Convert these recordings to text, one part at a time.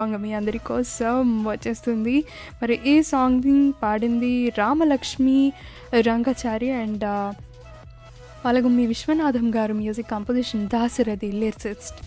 Song మీ అందరి కోసం వచ్చేస్తుంది. మరి ఈ సాంగ్ని పాడింది రామలక్ష్మి రంగచారి అండ్ పలగుమ్మి విశ్వనాథం గారు music composition Dasarathi lyricist.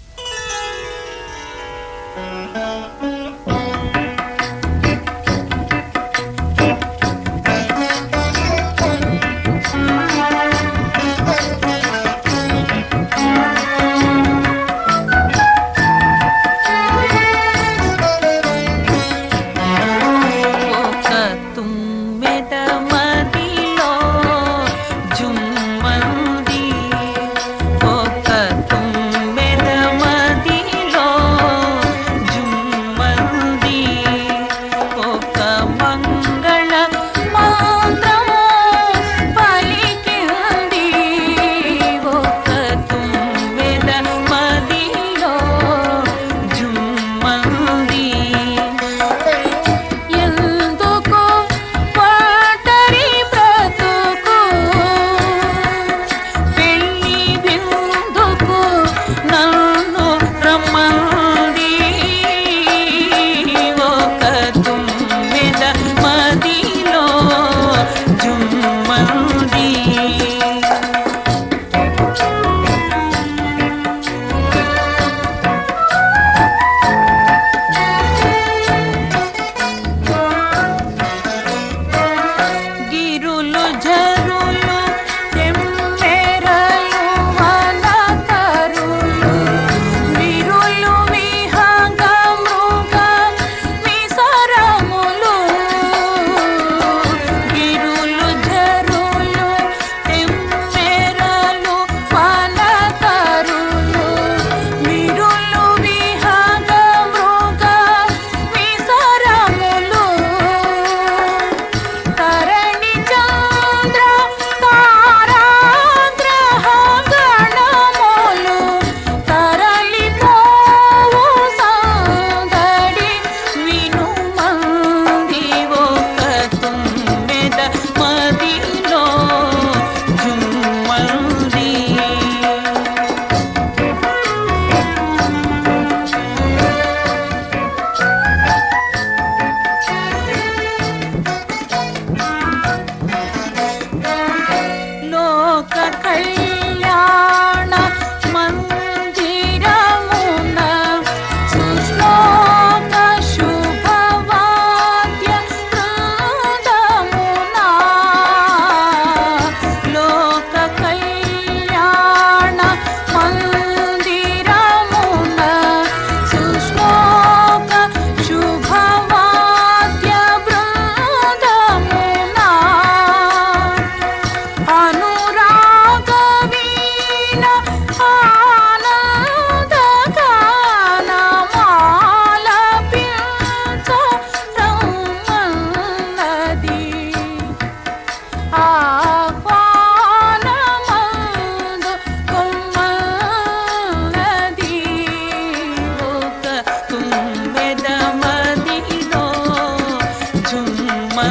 I'm tujhe மதி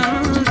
down.